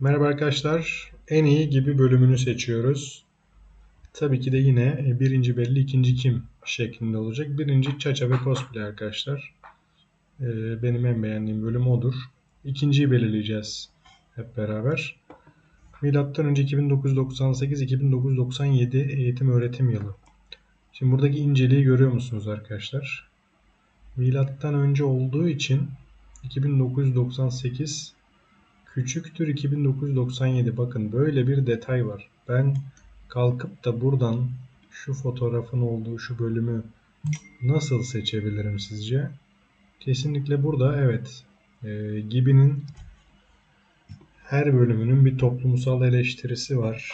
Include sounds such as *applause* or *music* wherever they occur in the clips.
Merhaba arkadaşlar. En iyi gibi bölümünü seçiyoruz. Tabii ki de yine e, birinci belli ikinci kim şeklinde olacak. Birinci Çaça ve Cosplay arkadaşlar. Ee, Benim en beğendiğim bölüm odur. İkinciyi belirleyeceğiz hep beraber. Milattan önce 2998-2997 eğitim öğretim yılı. Şimdi buradaki inceliği görüyor musunuz arkadaşlar? Milattan önce olduğu için 2998 küçüktür 2997. Bakın böyle bir detay var. Ben kalkıp da buradan şu fotoğrafın olduğu şu bölümü nasıl seçebilirim sizce? Kesinlikle burada evet e, Gibi'nin her bölümünün bir toplumsal eleştirisi var.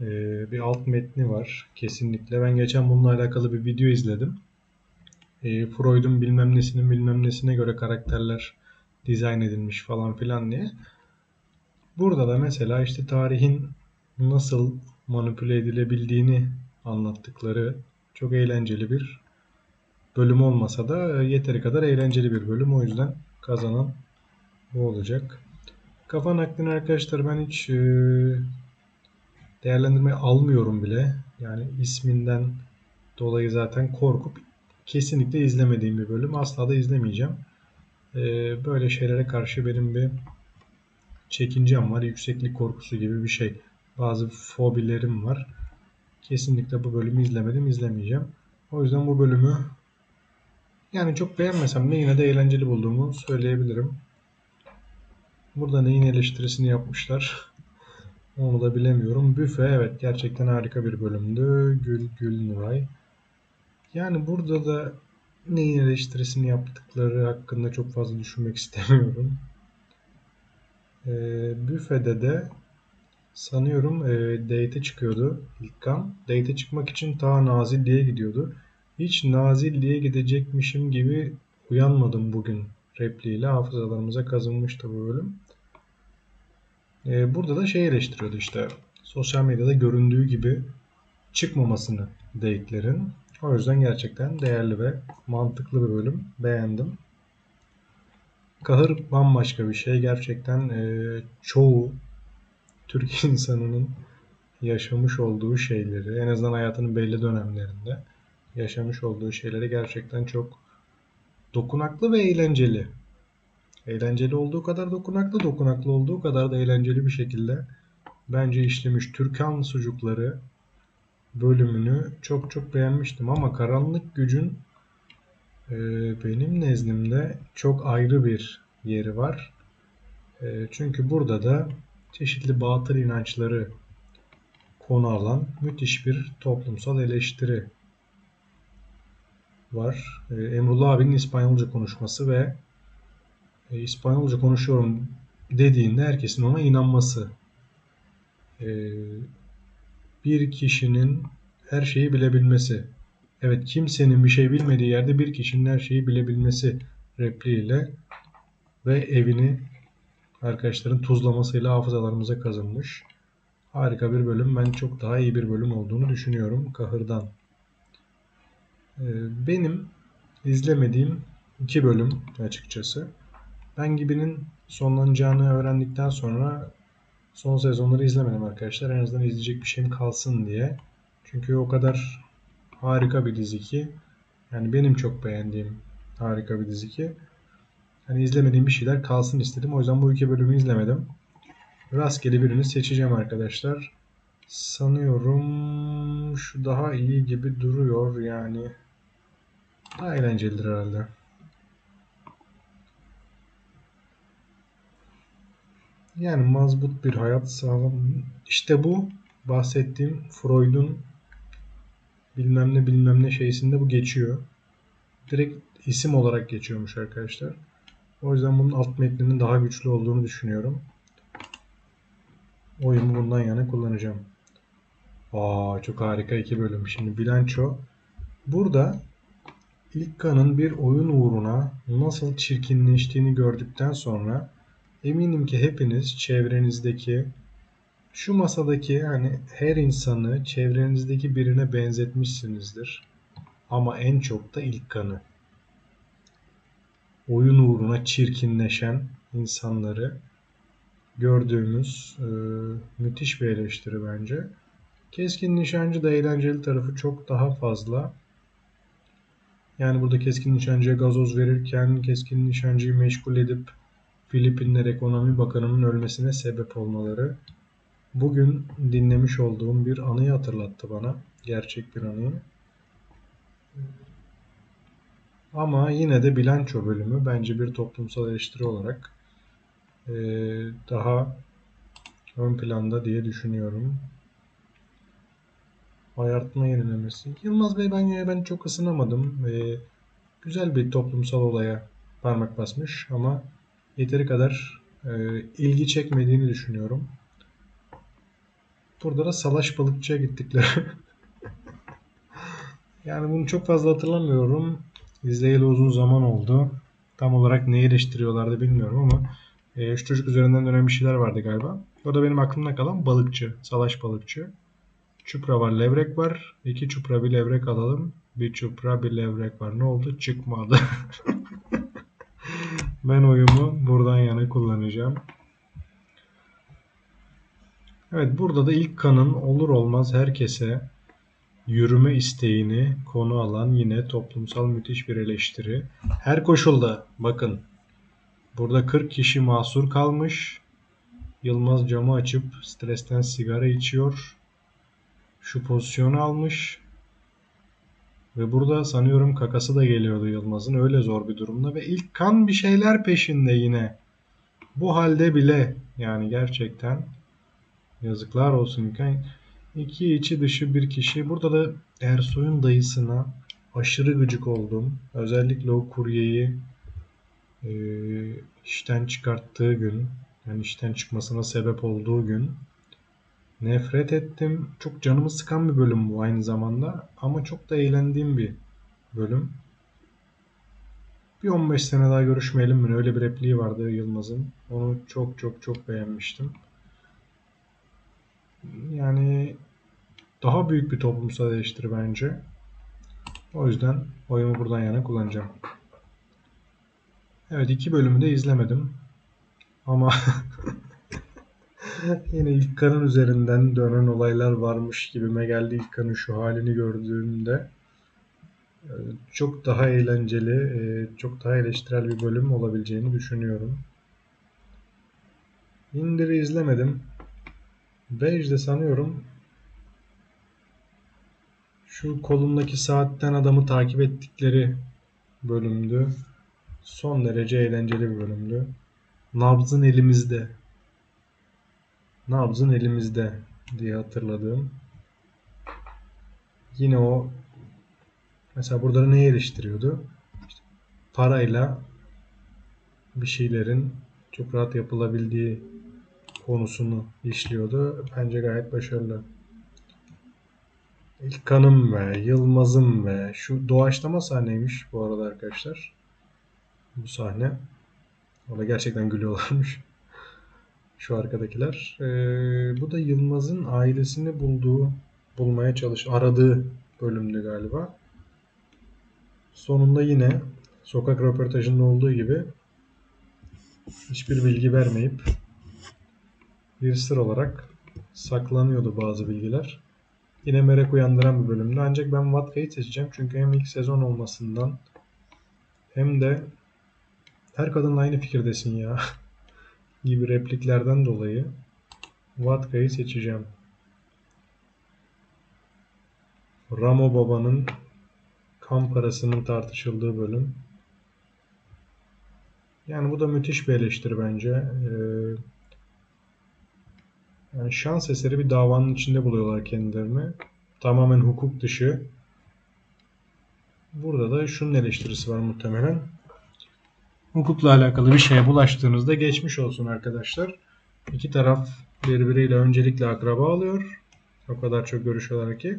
E, bir alt metni var. Kesinlikle. Ben geçen bununla alakalı bir video izledim. E, Freud'un bilmem nesinin bilmem nesine göre karakterler dizayn edilmiş falan filan diye. Burada da mesela işte tarihin nasıl manipüle edilebildiğini anlattıkları çok eğlenceli bir bölüm olmasa da yeteri kadar eğlenceli bir bölüm. O yüzden kazanan bu olacak. Kafa naklini arkadaşlar ben hiç e, değerlendirmeye almıyorum bile. Yani isminden dolayı zaten korkup kesinlikle izlemediğim bir bölüm. Asla da izlemeyeceğim. E, böyle şeylere karşı benim bir çekincem var. Yükseklik korkusu gibi bir şey. Bazı fobilerim var. Kesinlikle bu bölümü izlemedim, izlemeyeceğim. O yüzden bu bölümü yani çok beğenmesem de yine de eğlenceli bulduğumu söyleyebilirim. Burada neyin eleştirisini yapmışlar? *laughs* Onu da bilemiyorum. Büfe evet gerçekten harika bir bölümdü. Gül Gül Nuray. Yani burada da neyin eleştirisini yaptıkları hakkında çok fazla düşünmek *laughs* istemiyorum. E, büfede de sanıyorum e, date çıkıyordu ilk kan. Date çıkmak için ta Nazilli'ye gidiyordu. Hiç Nazilli'ye gidecekmişim gibi uyanmadım bugün repliğiyle. Hafızalarımıza kazınmıştı bu bölüm. E, burada da şey eleştiriyordu işte. Sosyal medyada göründüğü gibi çıkmamasını date'lerin. O yüzden gerçekten değerli ve mantıklı bir bölüm. Beğendim. Kahır bambaşka bir şey. Gerçekten e, çoğu Türk *laughs* insanının yaşamış olduğu şeyleri, en azından hayatının belli dönemlerinde yaşamış olduğu şeyleri gerçekten çok dokunaklı ve eğlenceli. Eğlenceli olduğu kadar dokunaklı, dokunaklı olduğu kadar da eğlenceli bir şekilde bence işlemiş. Türkan Sucukları bölümünü çok çok beğenmiştim ama Karanlık Gücün e, benim nezdimde çok ayrı bir yeri var. E, çünkü burada da çeşitli batıl inançları konu alan müthiş bir toplumsal eleştiri var. E, Emrullah abinin İspanyolca konuşması ve e, İspanyolca konuşuyorum dediğinde herkesin ona inanması. Bir kişinin her şeyi bilebilmesi. Evet kimsenin bir şey bilmediği yerde bir kişinin her şeyi bilebilmesi repliğiyle ve evini arkadaşların tuzlamasıyla hafızalarımıza kazınmış. Harika bir bölüm. Ben çok daha iyi bir bölüm olduğunu düşünüyorum Kahır'dan. Ee, benim izlemediğim iki bölüm açıkçası. Ben Gibi'nin sonlanacağını öğrendikten sonra son sezonları izlemedim arkadaşlar. En azından izleyecek bir şeyim kalsın diye. Çünkü o kadar harika bir dizi ki. Yani benim çok beğendiğim harika bir dizi ki. Hani izlemediğim bir şeyler kalsın istedim. O yüzden bu iki bölümü izlemedim. Rastgele birini seçeceğim arkadaşlar. Sanıyorum şu daha iyi gibi duruyor yani. Daha eğlencelidir herhalde. Yani mazbut bir hayat sağlam. İşte bu bahsettiğim Freud'un bilmem ne bilmem ne şeysinde bu geçiyor. Direkt isim olarak geçiyormuş arkadaşlar. O yüzden bunun alt metninin daha güçlü olduğunu düşünüyorum. Oyumu bundan yana kullanacağım. Aa çok harika iki bölüm. Şimdi bilanço. Burada İlkan'ın bir oyun uğruna nasıl çirkinleştiğini gördükten sonra eminim ki hepiniz çevrenizdeki şu masadaki hani her insanı çevrenizdeki birine benzetmişsinizdir. Ama en çok da İlkan'ı oyun uğruna çirkinleşen insanları gördüğümüz e, müthiş bir eleştiri bence. Keskin nişancı da eğlenceli tarafı çok daha fazla. Yani burada keskin nişancıya gazoz verirken keskin nişancıyı meşgul edip Filipinler Ekonomi Bakanı'nın ölmesine sebep olmaları bugün dinlemiş olduğum bir anıyı hatırlattı bana. Gerçek bir anıyı. Ama yine de bilanço bölümü bence bir toplumsal eleştiri olarak e, daha ön planda diye düşünüyorum. Ayartma yenilemesi. Yılmaz Bey ben ben çok ısınamadım. E, güzel bir toplumsal olaya parmak basmış ama yeteri kadar e, ilgi çekmediğini düşünüyorum. Burada da salaş balıkçıya gittikleri. *laughs* yani bunu çok fazla hatırlamıyorum. İzleyeli uzun zaman oldu. Tam olarak neyi eleştiriyorlardı bilmiyorum ama e, şu çocuk üzerinden dönen bir şeyler vardı galiba. Orada benim aklımda kalan balıkçı, salaş balıkçı. Çupra var, levrek var. İki çupra bir levrek alalım. Bir çupra bir levrek var. Ne oldu? Çıkmadı. *laughs* ben oyumu buradan yana kullanacağım. Evet burada da ilk kanın olur olmaz herkese yürüme isteğini konu alan yine toplumsal müthiş bir eleştiri. Her koşulda bakın burada 40 kişi mahsur kalmış. Yılmaz camı açıp stresten sigara içiyor. Şu pozisyonu almış. Ve burada sanıyorum kakası da geliyordu Yılmaz'ın. Öyle zor bir durumda. Ve ilk kan bir şeyler peşinde yine. Bu halde bile yani gerçekten yazıklar olsun. İki içi dışı bir kişi. Burada da Ersoy'un dayısına aşırı gıcık oldum. Özellikle o kuryeyi e, işten çıkarttığı gün, yani işten çıkmasına sebep olduğu gün nefret ettim. Çok canımı sıkan bir bölüm bu aynı zamanda ama çok da eğlendiğim bir bölüm. Bir 15 sene daha görüşmeyelim mi? Öyle bir repliği vardı Yılmaz'ın. Onu çok çok çok beğenmiştim. Yani daha büyük bir toplumsal eleştiri bence. O yüzden oyumu buradan yana kullanacağım. Evet iki bölümü de izlemedim. Ama *laughs* yine İlkan'ın üzerinden dönen olaylar varmış gibime geldi İlkan'ın şu halini gördüğümde. Ee, çok daha eğlenceli, e, çok daha eleştirel bir bölüm olabileceğini düşünüyorum. Indir'i izlemedim. Bejde sanıyorum şu kolundaki saatten adamı takip ettikleri bölümdü. Son derece eğlenceli bir bölümdü. Nabzın elimizde. Nabzın elimizde diye hatırladığım. Yine o mesela burada ne eleştiriyordu? İşte parayla bir şeylerin çok rahat yapılabildiği konusunu işliyordu. Bence gayet başarılı. İlkan'ım ve Yılmaz'ım ve şu doğaçlama sahneymiş bu arada arkadaşlar. Bu sahne. Orada gerçekten gülüyorlarmış. *laughs* Şu arkadakiler. Ee, bu da Yılmaz'ın ailesini bulduğu, bulmaya çalış, aradığı bölümdü galiba. Sonunda yine sokak röportajında olduğu gibi hiçbir bilgi vermeyip bir sır olarak saklanıyordu bazı bilgiler. Yine merak uyandıran bir bölümdü. Ancak ben Vatka'yı seçeceğim. Çünkü hem ilk sezon olmasından hem de her kadınla aynı fikirdesin ya *laughs* gibi repliklerden dolayı Vatka'yı seçeceğim. Ramo Baba'nın kan parasının tartışıldığı bölüm. Yani bu da müthiş bir eleştiri bence. Ee, yani şans eseri bir davanın içinde buluyorlar kendilerini. Tamamen hukuk dışı. Burada da şunun eleştirisi var muhtemelen. Hukukla alakalı bir şeye bulaştığınızda geçmiş olsun arkadaşlar. İki taraf birbiriyle öncelikle akraba alıyor. O kadar çok görüşüyorlar ki.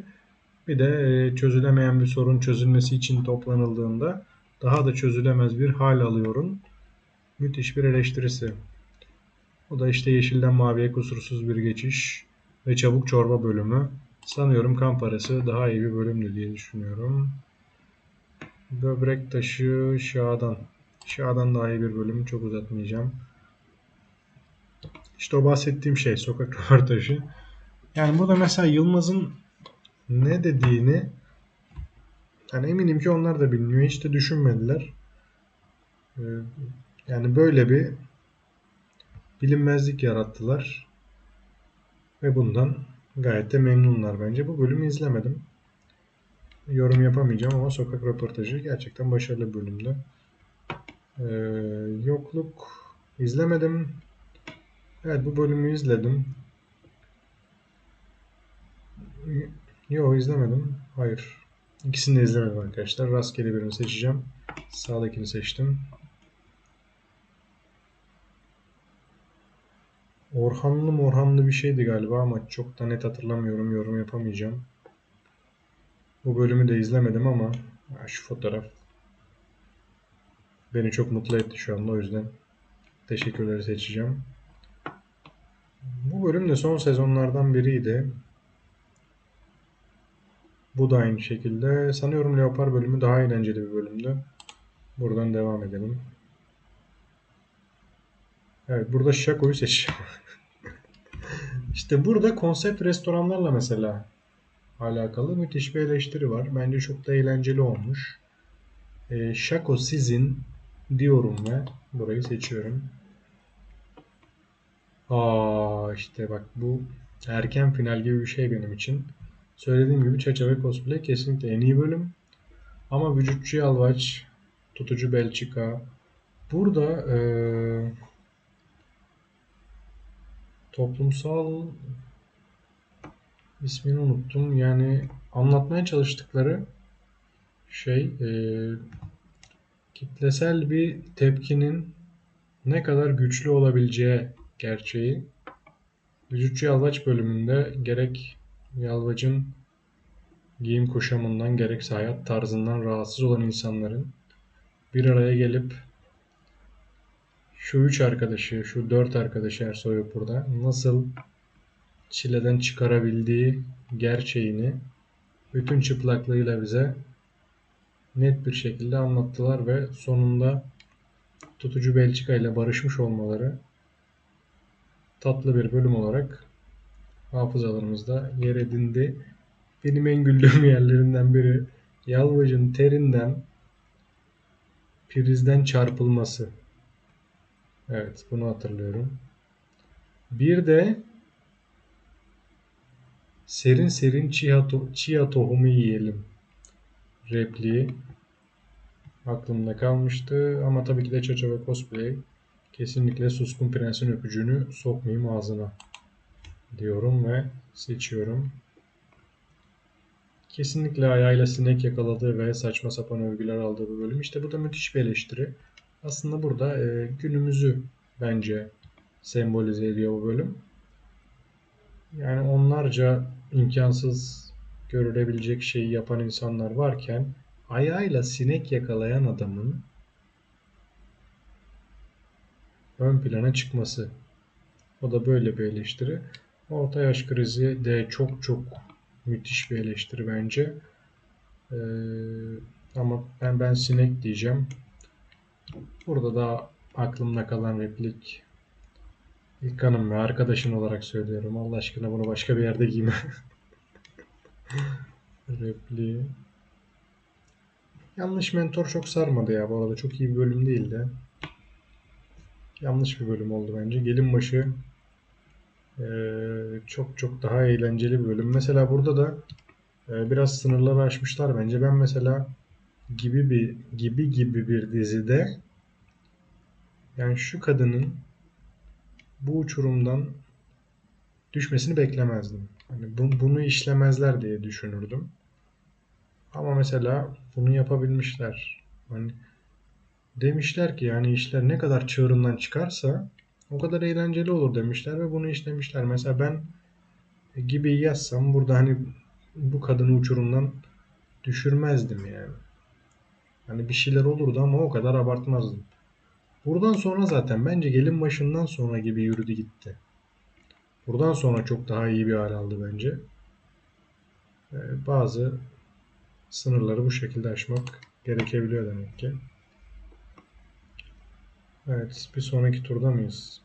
Bir de e, çözülemeyen bir sorun çözülmesi için toplanıldığında daha da çözülemez bir hal alıyorum. Müthiş bir eleştirisi. O da işte yeşilden maviye kusursuz bir geçiş ve çabuk çorba bölümü. Sanıyorum kan parası daha iyi bir bölümdü diye düşünüyorum. Böbrek taşı Şadan. Şadan daha iyi bir bölüm. Çok uzatmayacağım. İşte o bahsettiğim şey sokak *laughs* röportajı. Yani burada mesela Yılmaz'ın ne dediğini yani eminim ki onlar da bilmiyor. Hiç de düşünmediler. Ee, yani böyle bir bilinmezlik yarattılar. Ve bundan gayet de memnunlar bence. Bu bölümü izlemedim. Yorum yapamayacağım ama sokak röportajı gerçekten başarılı bölümdü. Ee, yokluk izlemedim. Evet bu bölümü izledim. Yok izlemedim. Hayır. İkisini de izlemedim arkadaşlar. Rastgele birini seçeceğim. Sağdakini seçtim. Orhanlı morhanlı bir şeydi galiba ama çok da net hatırlamıyorum. Yorum yapamayacağım. Bu bölümü de izlemedim ama şu fotoğraf beni çok mutlu etti şu anda o yüzden teşekkürleri seçeceğim. Bu bölüm de son sezonlardan biriydi. Bu da aynı şekilde. Sanıyorum Leopar bölümü daha eğlenceli bir bölümdü. Buradan devam edelim. Evet burada Şako'yu seçeceğim. *laughs* İşte burada konsept restoranlarla mesela alakalı müthiş bir eleştiri var. Bence çok da eğlenceli olmuş. E, Şako sizin diyorum ve burayı seçiyorum. Aa işte bak bu erken final gibi bir şey benim için. Söylediğim gibi Çaça ve Cosplay kesinlikle en iyi bölüm. Ama Vücutçu Yalvaç, Tutucu Belçika. Burada ee, toplumsal ismini unuttum. Yani anlatmaya çalıştıkları şey e, kitlesel bir tepkinin ne kadar güçlü olabileceği gerçeği. Vücutçu Yalvaç bölümünde gerek Yalvaç'ın giyim kuşamından gerekse hayat tarzından rahatsız olan insanların bir araya gelip şu üç arkadaşı, şu dört arkadaşı Ersoy burada nasıl çileden çıkarabildiği gerçeğini bütün çıplaklığıyla bize net bir şekilde anlattılar ve sonunda tutucu Belçika ile barışmış olmaları tatlı bir bölüm olarak hafızalarımızda yer edindi. Benim en güldüğüm *laughs* yerlerinden biri Yalvac'ın terinden prizden çarpılması. Evet bunu hatırlıyorum. Bir de serin serin chia, to chia tohumu yiyelim repliği aklımda kalmıştı. Ama tabii ki de Çaça ve Cosplay kesinlikle Suskun Prens'in öpücüğünü sokmayayım ağzına diyorum ve seçiyorum. Kesinlikle ayağıyla sinek yakaladığı ve saçma sapan övgüler aldığı bir bölüm. İşte bu da müthiş bir eleştiri. Aslında burada e, günümüzü bence sembolize ediyor bu bölüm. Yani onlarca imkansız görülebilecek şeyi yapan insanlar varken ayağıyla sinek yakalayan adamın ön plana çıkması. O da böyle bir eleştiri. Orta yaş krizi de çok çok müthiş bir eleştiri bence. Ee, ama ben ben sinek diyeceğim. Burada da aklımda kalan replik İlk hanım ve arkadaşın olarak söylüyorum. Allah aşkına bunu başka bir yerde giyme. *laughs* Repliği. Yanlış mentor çok sarmadı ya bu arada. Çok iyi bir bölüm değildi. Yanlış bir bölüm oldu bence. Gelin başı ee, çok çok daha eğlenceli bir bölüm. Mesela burada da e, biraz sınırları aşmışlar bence. Ben mesela gibi bir gibi gibi bir dizide yani şu kadının bu uçurumdan düşmesini beklemezdim. Hani bu, bunu işlemezler diye düşünürdüm. Ama mesela bunu yapabilmişler. Hani demişler ki yani işler ne kadar çığırından çıkarsa o kadar eğlenceli olur demişler ve bunu işlemişler. Mesela ben gibi yazsam burada hani bu kadını uçurumdan düşürmezdim yani. Hani bir şeyler olurdu ama o kadar abartmazdım. Buradan sonra zaten bence gelin başından sonra gibi yürüdü gitti. Buradan sonra çok daha iyi bir hal aldı bence. Ee, bazı sınırları bu şekilde aşmak gerekebiliyor demek ki. Evet, bir sonraki turda mıyız?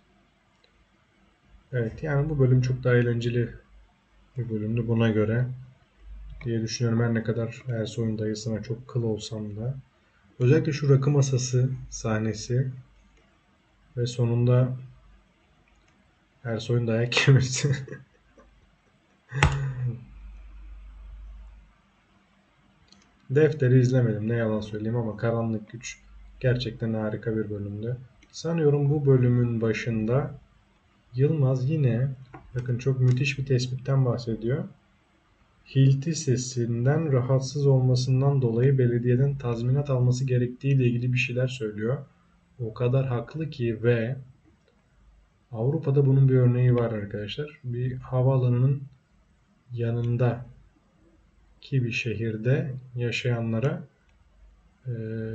Evet yani bu bölüm çok daha eğlenceli bir bölümdü buna göre diye düşünüyorum. Her ne kadar Ersoy'un dayısına çok kıl olsam da. Özellikle şu rakı masası sahnesi ve sonunda Ersoy'un dayak yemesi. *laughs* Defteri izlemedim ne yalan söyleyeyim ama Karanlık Güç gerçekten harika bir bölümdü. Sanıyorum bu bölümün başında Yılmaz yine bakın çok müthiş bir tespitten bahsediyor. Hilti sesinden rahatsız olmasından dolayı belediyeden tazminat alması gerektiğiyle ilgili bir şeyler söylüyor. O kadar haklı ki ve Avrupa'da bunun bir örneği var arkadaşlar. Bir havaalanının yanında ki bir şehirde yaşayanlara e,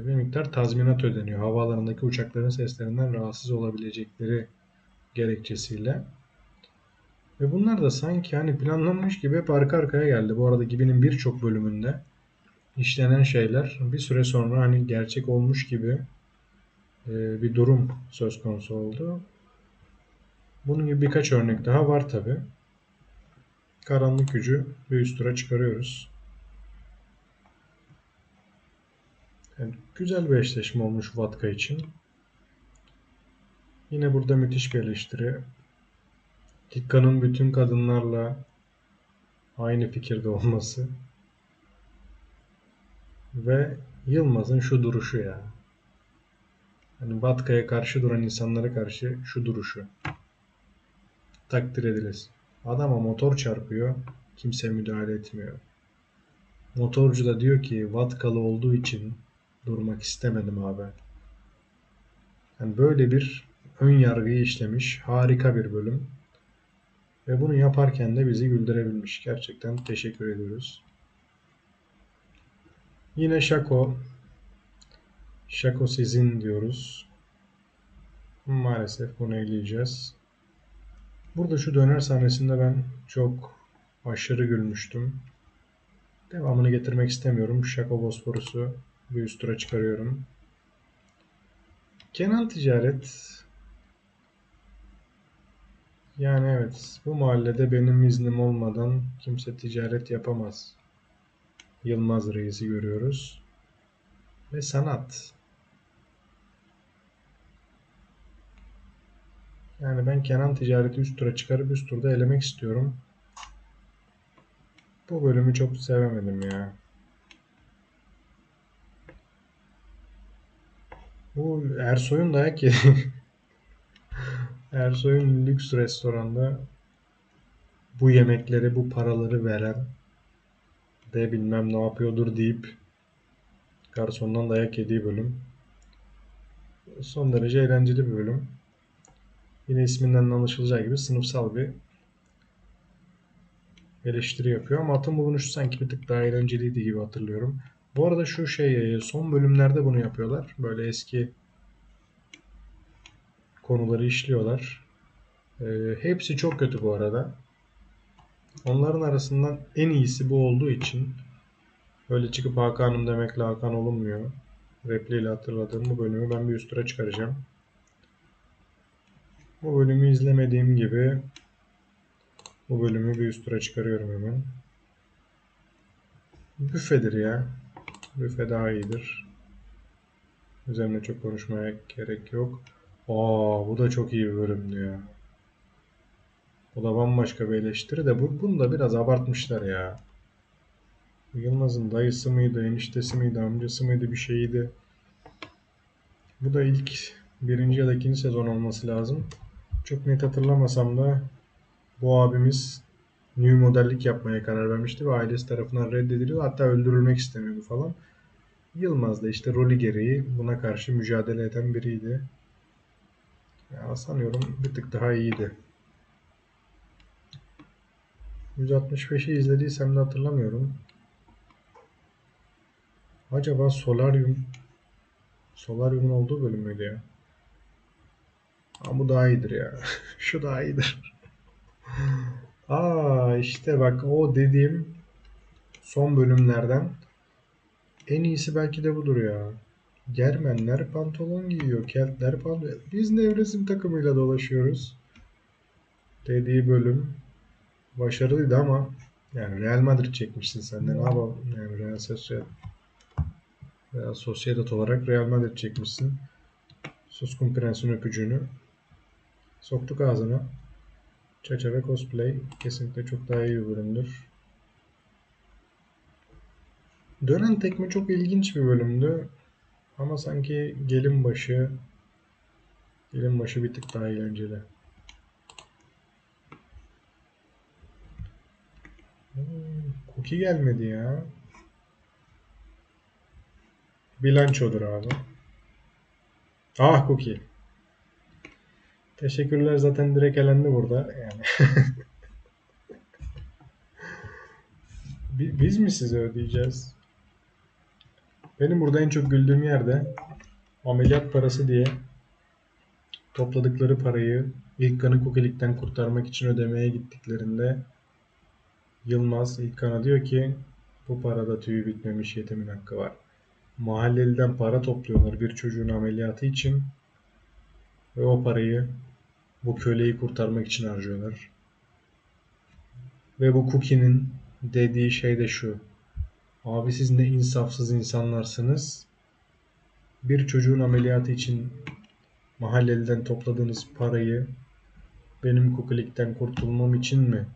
bir miktar tazminat ödeniyor. Havaalanındaki uçakların seslerinden rahatsız olabilecekleri gerekçesiyle. Ve bunlar da sanki hani planlanmış gibi hep arka arkaya geldi. Bu arada Gibi'nin birçok bölümünde işlenen şeyler bir süre sonra hani gerçek olmuş gibi bir durum söz konusu oldu. Bunun gibi birkaç örnek daha var tabi. Karanlık gücü bir üst tura çıkarıyoruz. Yani güzel bir eşleşme olmuş Vatka için. Yine burada müthiş bir eleştiri. Tikka'nın bütün kadınlarla aynı fikirde olması. Ve Yılmaz'ın şu duruşu ya. Hani Vatka'ya karşı duran insanlara karşı şu duruşu. Takdir edilir. Adama motor çarpıyor. Kimse müdahale etmiyor. Motorcu da diyor ki Vatkalı olduğu için durmak istemedim abi. Yani böyle bir ön yargıyı işlemiş. Harika bir bölüm. Ve bunu yaparken de bizi güldürebilmiş. Gerçekten teşekkür ediyoruz. Yine Şako. Şako sizin diyoruz. Maalesef bunu eleyeceğiz. Burada şu döner sahnesinde ben çok aşırı gülmüştüm. Devamını getirmek istemiyorum. Şako Bosporus'u bir üst tura çıkarıyorum. Genel ticaret yani evet bu mahallede benim iznim olmadan kimse ticaret yapamaz. Yılmaz Reis'i görüyoruz. Ve sanat. Yani ben Kenan ticareti üst tura çıkarıp üst turda elemek istiyorum. Bu bölümü çok sevemedim ya. Bu Ersoy'un dayak yedi. *laughs* Ersoy'un lüks restoranda bu yemekleri, bu paraları veren de bilmem ne yapıyordur deyip garsondan dayak yediği bölüm. Son derece eğlenceli bir bölüm. Yine isminden anlaşılacağı gibi sınıfsal bir eleştiri yapıyor ama atın bulunuşu sanki bir tık daha eğlenceliydi gibi hatırlıyorum. Bu arada şu şey son bölümlerde bunu yapıyorlar. Böyle eski konuları işliyorlar. E, hepsi çok kötü bu arada. Onların arasından en iyisi bu olduğu için öyle çıkıp Hakan'ım demekle Hakan olunmuyor. Repliğiyle hatırladığım bu bölümü ben bir üst çıkaracağım. Bu bölümü izlemediğim gibi bu bölümü bir üst tura çıkarıyorum hemen. Büfedir ya. Büfe daha iyidir. Üzerine çok konuşmaya gerek yok. Aa bu da çok iyi bir bölümdü ya. Bu da bambaşka bir eleştiri de bu, bunu da biraz abartmışlar ya. Yılmaz'ın dayısı mıydı, eniştesi miydi, amcası mıydı bir şeydi. Bu da ilk birinci ya da ikinci sezon olması lazım. Çok net hatırlamasam da bu abimiz new modellik yapmaya karar vermişti ve ailesi tarafından reddediliyor. Hatta öldürülmek istemiyordu falan. Yılmaz da işte rolü gereği buna karşı mücadele eden biriydi. Ya sanıyorum bir tık daha iyiydi. 165'i izlediysem de hatırlamıyorum. Acaba Solarium Solarium'un olduğu bölüm müydü ya? Ama bu daha iyidir ya. *laughs* Şu daha iyidir. Aa işte bak o dediğim son bölümlerden en iyisi belki de budur ya. Germenler pantolon giyiyor, Keltler pantolon. Biz nevresim takımıyla dolaşıyoruz. dediği bölüm başarılıydı ama yani Real Madrid çekmişsin sen de ne yapalım yani Real Sociedad Real Sociedad olarak Real Madrid çekmişsin. Suskun Prens'in öpücüğünü soktuk ağzına. Çaça ve cosplay kesinlikle çok daha iyi bir bölümdür. Dönen tekme çok ilginç bir bölümdü. Ama sanki gelin başı gelin başı bir tık daha eğlenceli. Hmm, Cookie gelmedi ya. Bilançodur abi. Ah Cookie. Teşekkürler zaten direkt elendi burada. Yani. *laughs* Bi- Biz mi size ödeyeceğiz? Benim burada en çok güldüğüm yerde ameliyat parası diye topladıkları parayı İlkan'ı kukilikten kurtarmak için ödemeye gittiklerinde Yılmaz İlkan'a diyor ki bu parada tüyü bitmemiş yetimin hakkı var. Mahalleliden para topluyorlar bir çocuğun ameliyatı için ve o parayı bu köleyi kurtarmak için harcıyorlar. Ve bu Cookie'nin dediği şey de şu. Abi siz ne insafsız insanlarsınız. Bir çocuğun ameliyatı için mahalleliden topladığınız parayı benim kukilikten kurtulmam için mi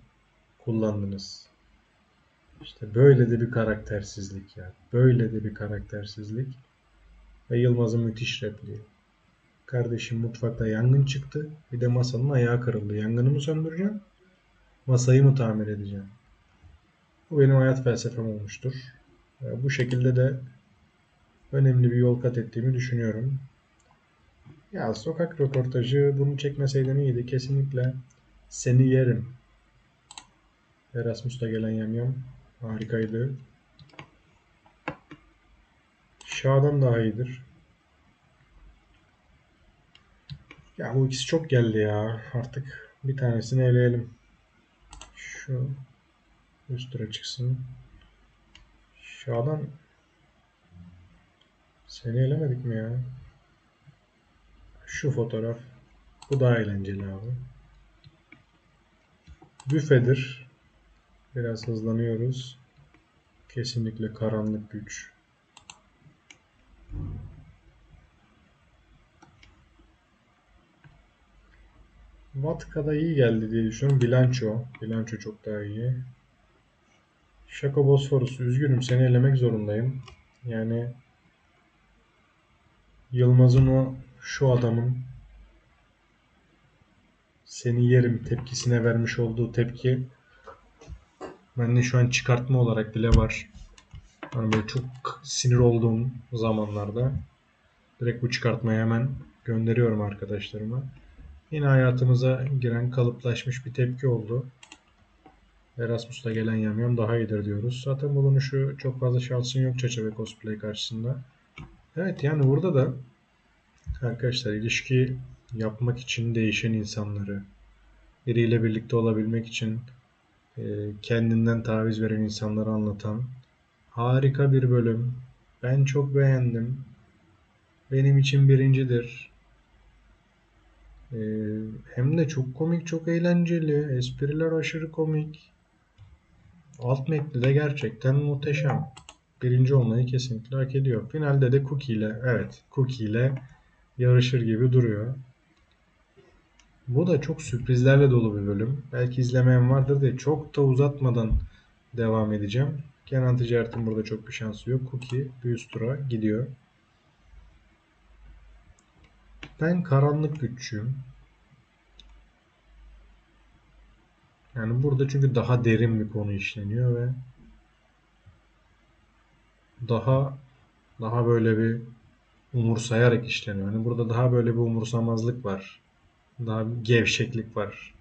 kullandınız? İşte böyle de bir karaktersizlik ya. Böyle de bir karaktersizlik. Ve Yılmaz'ın müthiş repliği. Kardeşim mutfakta yangın çıktı. Bir de masanın ayağı kırıldı. Yangını mı söndüreceğim? Masayı mı tamir edeceğim? Bu benim hayat felsefem olmuştur. E, Bu şekilde de önemli bir yol kat ettiğimi düşünüyorum. Ya sokak röportajı bunu çekmeseydim iyiydi. Kesinlikle seni yerim. Erasmus'ta gelen yamyam harikaydı. Şah'dan daha iyidir. Ya bu ikisi çok geldi ya. Artık bir tanesini eleyelim. Şu üst tura çıksın. Şah'dan seni elemedik mi ya? Şu fotoğraf. Bu daha eğlenceli abi. Büfedir. Biraz hızlanıyoruz. Kesinlikle karanlık güç. Vatka'da iyi geldi diye düşünüyorum. Bilanço. Bilanço çok daha iyi. Şako Bosforus. Üzgünüm seni elemek zorundayım. Yani Yılmaz'ın o şu adamın seni yerim tepkisine vermiş olduğu tepki bende şu an çıkartma olarak bile var. Hani böyle çok sinir olduğum zamanlarda direkt bu çıkartmayı hemen gönderiyorum arkadaşlarıma. Yine hayatımıza giren kalıplaşmış bir tepki oldu. Erasmus'ta gelen yamyam daha iyidir diyoruz. Zaten bulunuşu çok fazla şansın yok Çaça ve cosplay karşısında. Evet yani burada da arkadaşlar ilişki yapmak için değişen insanları, biriyle birlikte olabilmek için e, kendinden taviz veren insanları anlatan harika bir bölüm. Ben çok beğendim. Benim için birincidir. E, hem de çok komik, çok eğlenceli. Espriler aşırı komik. Alt metni de gerçekten muhteşem. Birinci olmayı kesinlikle hak ediyor. Finalde de Cookie ile, evet Cookie ile yarışır gibi duruyor. Bu da çok sürprizlerle dolu bir bölüm. Belki izlemeyen vardır diye çok da uzatmadan devam edeceğim. Kenan Ticaret'in burada çok bir şansı yok. Cookie bir üst tura gidiyor. Ben karanlık güççüyüm. Yani burada çünkü daha derin bir konu işleniyor ve daha daha böyle bir umursayarak işleniyor. Yani burada daha böyle bir umursamazlık var. Daha bir gevşeklik var.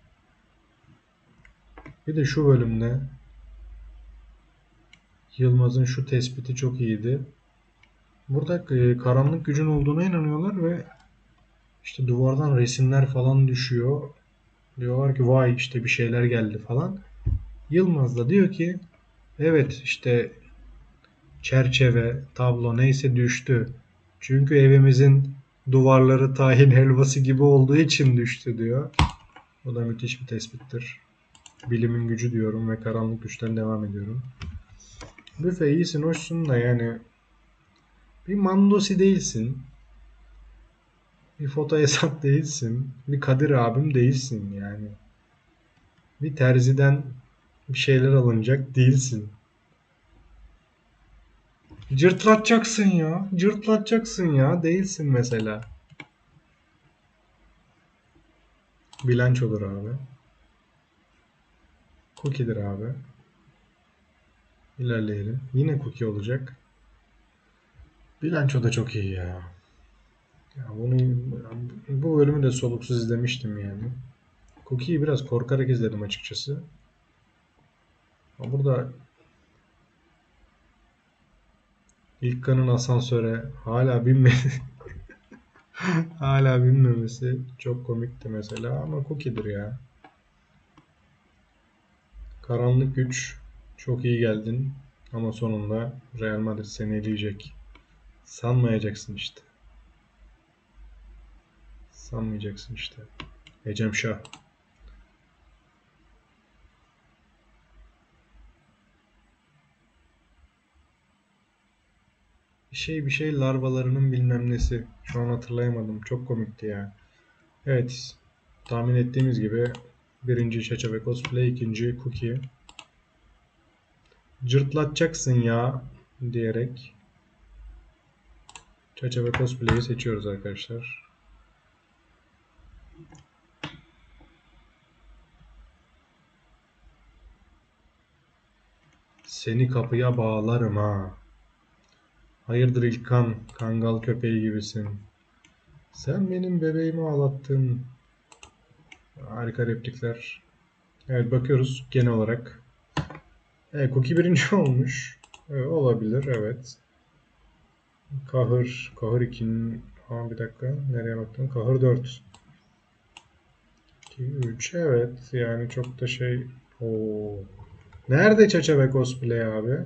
Bir de şu bölümde Yılmaz'ın şu tespiti çok iyiydi. Burada e, karanlık gücün olduğuna inanıyorlar ve işte duvardan resimler falan düşüyor. Diyorlar ki vay işte bir şeyler geldi falan. Yılmaz da diyor ki evet işte çerçeve, tablo neyse düştü. Çünkü evimizin duvarları tahin *laughs* helvası gibi olduğu için düştü diyor. Bu da müthiş bir tespittir. Bilimin gücü diyorum ve karanlık güçten devam ediyorum. Büfe iyisin, hoşsun da yani bir Mandosi değilsin. Bir foto hesap değilsin. Bir Kadir abim değilsin yani. Bir terziden bir şeyler alınacak değilsin. Cırtlatacaksın ya. Cırtlatacaksın ya. Değilsin mesela. Bilançodur abi. Cookie'dir abi. İlerleyelim. Yine cookie olacak. Bilanço da çok iyi ya. Ya bunu bu bölümü de soluksuz izlemiştim yani. Cookie'yi biraz korkarak izledim açıkçası. Ama burada ilk asansöre hala binmedi. *laughs* hala binmemesi çok komikti mesela ama Cookie'dir ya. Karanlık güç çok iyi geldin ama sonunda Real Madrid seni eleyecek. Sanmayacaksın işte. Sanmayacaksın işte. Ecem Şah. Bir şey bir şey larvalarının bilmem nesi. Şu an hatırlayamadım. Çok komikti ya. Evet. Tahmin ettiğimiz gibi birinci Çaça ve Cosplay, ikinci Cookie. Cırtlatacaksın ya diyerek Çaça ve Cosplay'i seçiyoruz arkadaşlar. Seni kapıya bağlarım ha. Hayırdır İlkan, kangal köpeği gibisin. Sen benim bebeğimi ağlattın. Harika replikler. Evet bakıyoruz genel olarak. Evet, Cookie birinci *laughs* olmuş. Evet, olabilir evet. Kahır, Kahır 2'nin... Aa bir dakika, nereye baktım? Kahır 4. 2, 3, evet. Yani çok da şey... Oo. Nerede Çaça ve Cosplay abi?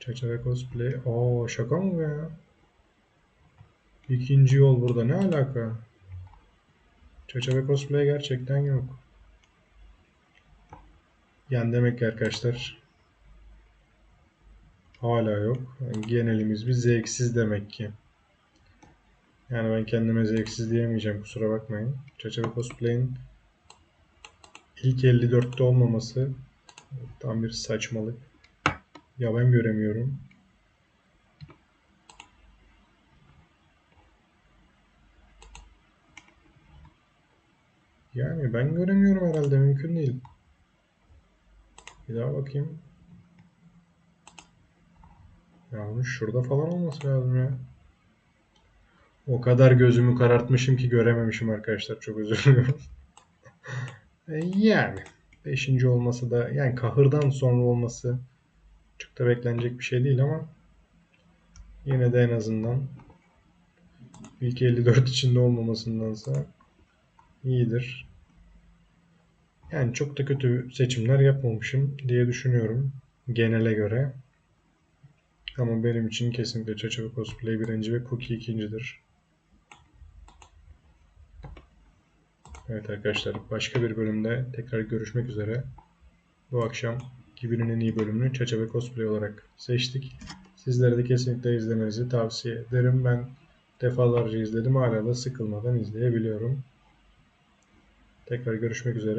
Çaça ve Cosplay... Oo şaka mı bu ya? İkinci yol burada. Ne alaka? Çaça ve Cosplay gerçekten yok. Yani demek ki arkadaşlar hala yok. Genelimiz bir zevksiz demek ki. Yani ben kendime zevksiz diyemeyeceğim kusura bakmayın. Çaça ve Cosplay'in ilk 54'te olmaması tam bir saçmalık. Ya ben göremiyorum. Yani ben göremiyorum herhalde mümkün değil. Bir daha bakayım. Ya bunun şurada falan olması lazım ya. O kadar gözümü karartmışım ki görememişim arkadaşlar. Çok özür. *laughs* E, yani. Beşinci olması da yani kahırdan sonra olması çok da beklenecek bir şey değil ama yine de en azından ilk 54 içinde olmamasındansa iyidir. Yani çok da kötü seçimler yapmamışım diye düşünüyorum genele göre. Ama benim için kesinlikle Çaça ve Cosplay birinci ve Cookie ikincidir. Evet arkadaşlar başka bir bölümde tekrar görüşmek üzere. Bu akşam Gibi'nin en iyi bölümünü Çaça ve Cosplay olarak seçtik. Sizlere de kesinlikle izlemenizi tavsiye ederim. Ben defalarca izledim hala da sıkılmadan izleyebiliyorum. Tekrar görüşmek üzere.